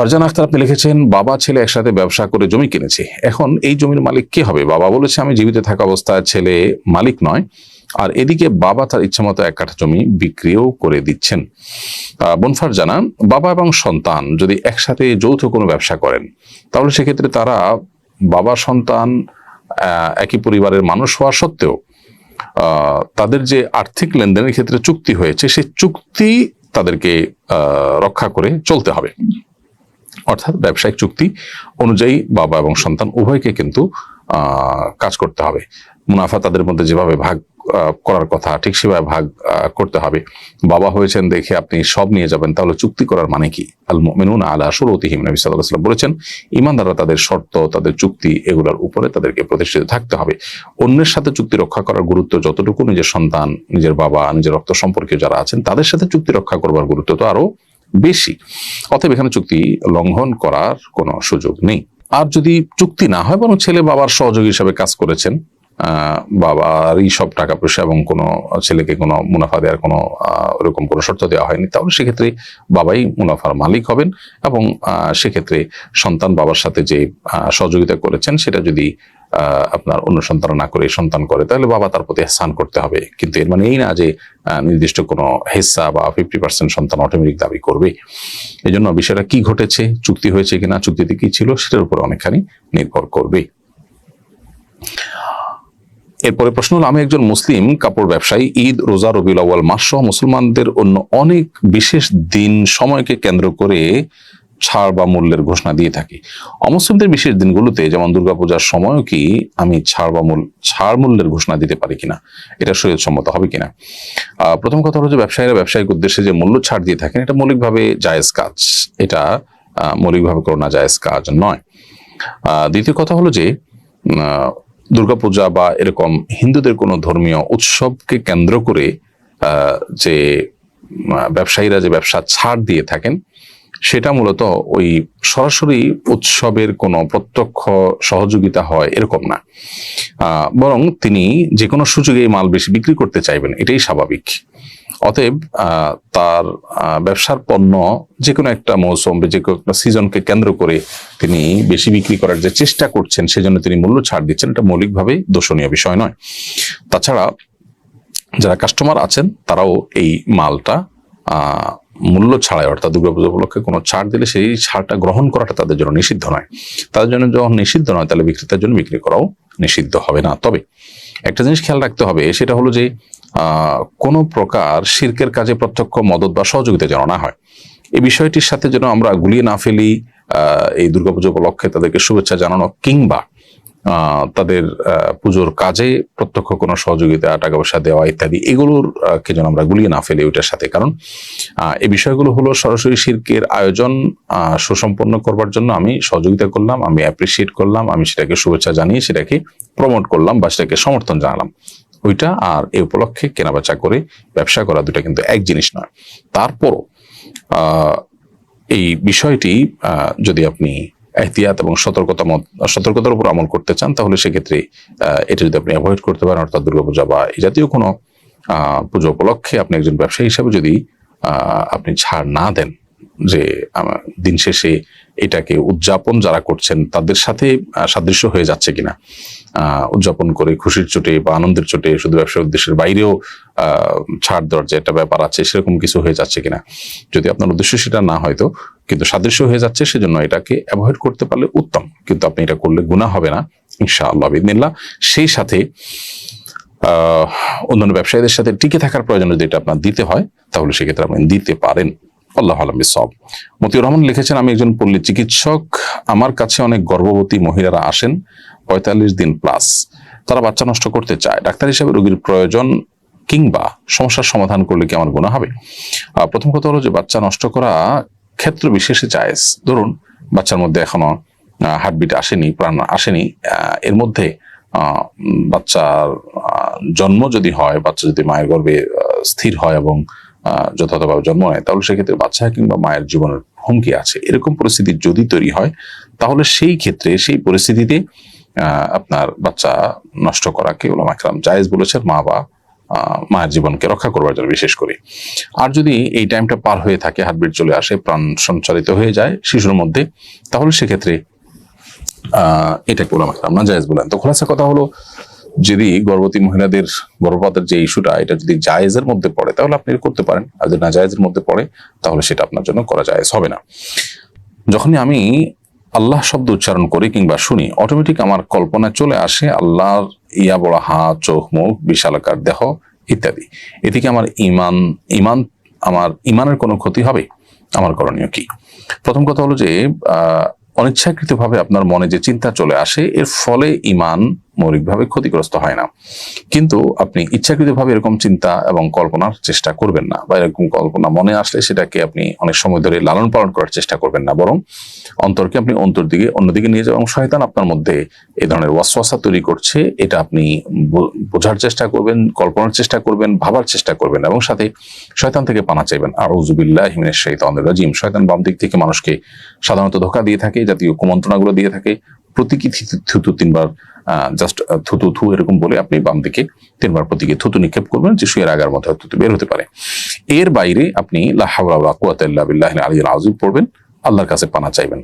ফারজান আখতার আপনি লিখেছেন, বাবা, ছেলে একসাথে ব্যবসা করে জমি কিনেছে। এখন এই জমির মালিক কে হবে? বাবা বলেছে, আমি জীবিত থাকা অবস্থায় ছেলে মালিক নয়। আর এদিকে বাবা তার ইচ্ছা মতো এক কাঠা জমি বিক্রিও করে দিচ্ছেন। বনফার জানান বাবা এবং সন্তান যদি একসাথে যৌথ কোনো ব্যবসা করেন, তাহলে সেক্ষেত্রে তারা বাবা, সন্তান একই পরিবারের মানুষ হওয়া সত্ত্বেও তাদের যে আর্থিক লেনদেনের ক্ষেত্রে চুক্তি হয়েছে সেই চুক্তি তাদেরকে রক্ষা করে চলতে হবে। অর্থাৎ ব্যবসায়িক চুক্তি অনুযায়ী বাবা এবং সন্তান উভয়কে কিন্তু কাজ করতে হবে। মুনাফা তাদের মধ্যে যেভাবে ভাগ করার কথা, ঠিক সেভাবে ভাগ করতে হবে। বাবা হয়েছেন দেখে আপনি সব নিয়ে যাবেন, তাহলে চুক্তি করার মানে কি? আল মুমিনুনা আলা শুরুতিহিম, নবী সাল্লাল্লাহু আলাইহি ওয়াসাল্লাম বলেছেন, ইমানদাররা তাদের শর্ত, তাদের চুক্তি এগুলোর উপরে তাদেরকে প্রতিষ্ঠিত থাকতে হবে। অন্যের সাথে চুক্তি রক্ষা করার গুরুত্ব যতটুকু, নিজের সন্তান, নিজের বাবা, নিজের রক্ত সম্পর্কে যারা আছেন, তাদের সাথে চুক্তি রক্ষা করবার গুরুত্ব তো আরও বেশি। অতএব এখানে চুক্তি লঙ্ঘন করার কোনো সুযোগ নেই। আর যদি চুক্তি না হয়, বরং ছেলে বাবার সহযোগী হিসাবে কাজ করেছেন বাবারই সব টাকা পয়সা এবং কোনো ছেলেকে কোনো মুনাফা দেওয়ার কোনো ওরকম কোনো শর্ত দেওয়া হয়নি। তাহলে সেক্ষেত্রে বাবাই মুনাফার মালিক হবেন এবং সেক্ষেত্রে সন্তান বাবার সাথে যে সহযোগিতা করেছেন সেটা যদি আপনার অন্য সন্তান না করে সন্তান করে, তাহলে বাবা তার প্রতি স্থান করতে হবে। কিন্তু এর মানে এই না যে নির্দিষ্ট কোনো হেসা বা ফিফটি পার্সেন্ট সন্তান অটোমেটিক দাবি করবে। এই জন্য বিষয়টা কি ঘটেছে, চুক্তি হয়েছে কিনা, চুক্তিতে কি ছিল, সেটার উপর অনেকখানি নির্ভর করবে। এরপরে প্রশ্ন হলো, আমি একজন মুসলিম, কাপড় ব্যবসায়ী, ঈদ, রোজা, রবিউল আউয়াল, মাস সহ মুসলমানদের অন্য অনেক বিশেষ দিন সময়কে কেন্দ্র করে ছাড় বা মূল্যের ঘোষণা দিয়ে থাকি। অমুসলিমদের বিশেষ দিনগুলোতে যেমন দুর্গাপূজার সময়ও কি আমি ছাড় বা মূল ছাড় মূল্যের ঘোষণা দিতে পারি কিনা? এটা সম্মত হবে কিনা? প্রথম কথা হলো যে ব্যবসায়ীরা ব্যবসায়িক উদ্দেশ্যে যে মূল্য ছাড় দিয়ে থাকেন, এটা মৌলিকভাবে জায়েজ কাজ। এটা মৌলিকভাবে কোনো না জায়েজ কাজ নয়। দ্বিতীয় কথা হলো যে দুর্গাপূজা বা এরকম হিন্দুদের কোনো ধর্মীয় উৎসবকে কেন্দ্র করে যে ব্যবসায়ীরা যে ব্যবসা ছাড় দিয়ে থাকেন, সেটা মূলত ওই সরাসরি উৎসবের কোনো প্রত্যক্ষ সহযোগিতা হয় এরকম না। বরং তিনি যে কোনো সুযোগে মাল বেশি বিক্রি করতে চাইবেন, এটাই স্বাভাবিক। অতএব তার ব্যবসার পণ্য যে কোনো একটা মৌসুম যে কোনো একটা সিজনকে কেন্দ্র করে তিনি বেশি বিক্রি করার যে চেষ্টা করছেন, সেজন্য তিনি মূল্য ছাড় দিচ্ছেন। এটা মৌলিকভাবে দোষণীয় বিষয় নয়। তাছাড়া যারা কাস্টমার আছেন, তারাও এই মালটা মূল্য ছাড়াই, অর্থাৎ দুর্গাপূজা উপলক্ষে কোনো ছাড় দিলে সেই ছাড়টা গ্রহণ করাটা তাদের জন্য নিষিদ্ধ নয়। তাদের জন্য যখন নিষিদ্ধ নয়, তাহলে বিক্রেতার জন্য বিক্রি করাও নিষিদ্ধ হবে না। তবে একটা জিনিস খেয়াল রাখতে হবে, সেটা হলো যে কোনো প্রকার শির্কের কাজে প্রত্যক্ষ মদত বা সহযোগিতা যেন না হয়। এই বিষয়টির সাথে যেন আমরা গুলিয়ে না ফেলি এই দুর্গাপুজো উপলক্ষে তাদেরকে শুভেচ্ছা জানানো কিংবা তাদের পুজোর কাজে প্রত্যক্ষ কোনো সহযোগিতা, টাকা পয়সা দেওয়া ইত্যাদি, এগুলোর কে যেন আমরা গুলিয়ে না ফেলি ওইটার সাথে। কারণ এই বিষয়গুলো হলো সরাসরি শিল্পের আয়োজন সুসম্পন্ন করবার জন্য আমি সহযোগিতা করলাম, আমি অ্যাপ্রিসিয়েট করলাম, আমি সেটাকে শুভেচ্ছা জানিয়ে সেটাকে প্রমোট করলাম বা সেটাকে সমর্থন জানালাম। ওইটা আর এই উপলক্ষে কেনাবেচা করে ব্যবসা করা দুটা কিন্তু এক জিনিস নয়। তারপরও এই বিষয়টি যদি আপনি এহতিয়াত এবং সতর্কতা সতর্কতার উপর আমল করতে চান, তাহলে সেক্ষেত্রে এটা যদি আপনি অ্যাভয়েড করতে পারেন, অর্থাৎ দুর্গাপূজা বা এই জাতীয় কোনো পুজো উপলক্ষে আপনি একজন ব্যবসায়ী হিসাবে যদি আপনি ছাড় না দেন যে দিন শেষে এটাকে উদযাপন যারা করছেন, তাদের সাথে সাদৃশ্য হয়ে যাচ্ছে কিনা? উদযাপন করে খুশির চোটে বা আনন্দের চোটে শুধু ব্যবসার উদ্দেশ্যের বাইরেও ছাড় দেওয়ার যে একটা ব্যাপার আছে, সেরকম কিছু হয়ে যাচ্ছে কিনা? যদি আপনার উদ্দেশ্য সেটা না হয়তো কিন্তু সাদৃশ্য হয়ে যাচ্ছে, সেজন্য এটাকে অ্যাভয়েড করতে পারলে উত্তম। কিন্তু আপনি এটা করলে গুণা হবে না, ইনশাআল্লাহ বিদিনিল্লাহ সেই সাথে অন্যান্য ব্যবসায়ীদের সাথে টিকে থাকার প্রয়োজন যদি এটা আপনার দিতে হয়, তাহলে সেক্ষেত্রে আপনি দিতে পারেন। আল্লাহ আলম সব মতিউর রহমান লিখেছেন, আমি একজন পল্লী চিকিৎসক, আমার কাছে অনেক গর্ভবতী মহিলারা আসেন পঁয়তাল্লিশ দিন প্লাস। তারা বাচ্চা নষ্ট করতে চায়। ডাক্তার হিসেবে রোগীর প্রয়োজন কিংবা সমস্যার সমাধান করলে কি আমার গুণা হবে? প্রথম কথা হলো যে বাচ্চা নষ্ট করা ক্ষেত্র বিশেষে জায়েজ। ধরুন, বাচ্চার মধ্যে এখনও হার্টবিট আসেনি, প্রাণ আসেনি এর মধ্যে বাচ্চার জন্ম যদি হয়, বাচ্চা যদি মায়ের গর্ভে স্থির হয় এবং যথাযথভাবে জন্ম নেয়, তাহলে সেক্ষেত্রে বাচ্চা কিংবা মায়ের জীবনের হুমকি আছে। এরকম পরিস্থিতি যদি তৈরি হয়, তাহলে সেই ক্ষেত্রে সেই পরিস্থিতিতে আপনার বাচ্চা নষ্ট করাকে ওলামা একরাম জায়েজ বলেছেন, মা বা মায়ের জীবনকে রক্ষা করবার জন্য বিশেষ করে। আর যদি এই টাইমটা পার হয়ে থাকে, হার্টবিট চলে আসে, প্রাণ সঞ্চালিত হয়ে যায় শিশুর মধ্যে, তাহলে সেক্ষেত্রে, আহ, এটাকে ওলামা কেরাম না জায়েজ বলেন। তো খোলাসা কথা হলো যদি গর্ভবতী মহিলাদের গর্ভপাতের যে ইস্যুটা, এটা যদি জায়েজের মধ্যে পড়ে, তাহলে আপনি করতে পারেন। আর যদি না জায়েজের মধ্যে পড়ে, তাহলে সেটা আপনার জন্য করা জায়েজ হবে না। যখনই আমি আল্লাহ শব্দ উচ্চারণ করি কিংবা শুনি অটোমেটিক আমার কল্পনায় চলে আসে, আল্লাহর ইয়া বড় হাত চোখ, মুখ বিশালাকার দেহ ইত্যাদি। এদিকে আমার ইমান ইমান আমার ইমানের কোনো ক্ষতি হবে? আমার করণীয় কি? প্রথম কথা হলো যে অনিচ্ছাকৃতভাবে আপনার মনে যে চিন্তা চলে আসে, এর ফলে ইমান মৌলিকভাবে ক্ষতিগ্রস্ত হয় না। কিন্তু আপনি ইচ্ছাকৃতভাবে এরকম চিন্তা এবং কল্পনার চেষ্টা করবেন না বা এরকম কল্পনা মনে আসলে সেটাকে আপনি অনেক সময় ধরে লালন পালন করার চেষ্টা করবেন না। বরং অন্তরকে আপনি অন্তর দিকে, অন্যদিকে নিয়ে যাবেন এবং শয়তান আপনার মধ্যে এই ধরনের ওয়াসওয়াসা তৈরি করছে, এটা আপনি বোঝার চেষ্টা করবেন, কল্পনার চেষ্টা করবেন, ভাবার চেষ্টা করবেন এবং সাথে শয়তান থেকে পানা চাইবেন। আর উজুবিল্লাহ হিমিনের শৈতানের রাজিম। শয়তান বাম দিক থেকে মানুষকে সাধারণত ধোকা দিয়ে থাকে, জাতীয় কুমন্ত্রণাগুলো দিয়ে থাকে প্রতীকী থুতু তিনবার জাস্ট থুতু, থু এরকম বলে আপনি বাম দিকে তিনবার প্রতীকে থুতু নিক্ষেপ করবেন যে শুয়ে থুতু বের হতে পারে। এর বাইরে আপনি আলী আজিব পড়বেন, আল্লাহর কাছে পানা চাইবেন।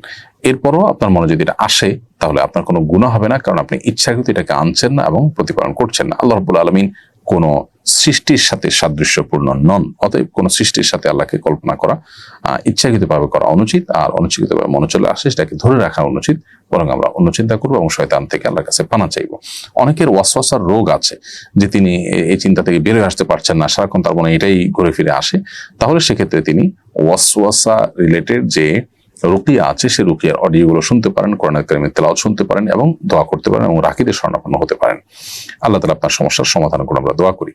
এরপরও আপনার মনে যদি এটা আসে, তাহলে আপনার কোনো গুণা হবে না, কারণ আপনি ইচ্ছাকৃত এটাকে আনছেন না এবং প্রতিপালন করছেন না। আল্লাহ রবুল আলমিন কোনো সৃষ্টির সাথে সাদৃশ্যপূর্ণ নন। অতএব কোনো সৃষ্টির সাথে আল্লাহকে কল্পনা করা ইচ্ছাকৃতভাবে করা অনুচিত আর অনুচিতভাবে মনে চলে আসে সেটাকে ধরে রাখা অনুচিত, বরং আমরা অন্য চিন্তা করব এবং শয়তান থেকে আল্লাহর কাছে পানা চাইব। অনেকের ওয়াসওয়াসার রোগ আছে যে তিনি এই চিন্তা থেকে বের হয়ে আসতে পারছেন না, সারাক্ষণ তার মনে এটাই ঘুরে ফিরে আসে। তাহলে সেক্ষেত্রে তিনি ওয়াসওয়াসা রিলেটেড যে রুকিয়া আছে, সে রুকিয়ার অডিওগুলো শুনতে পারেন, কোরআন কারিমের তেলাওয়াত শুনতে পারেন এবং দোয়া করতে পারেন এবং রাখিদের স্বর্ণাপন্ন হতে পারেন। আল্লাহ তালা আপনার সমস্যার সমাধান করে আমরা দোয়া করি।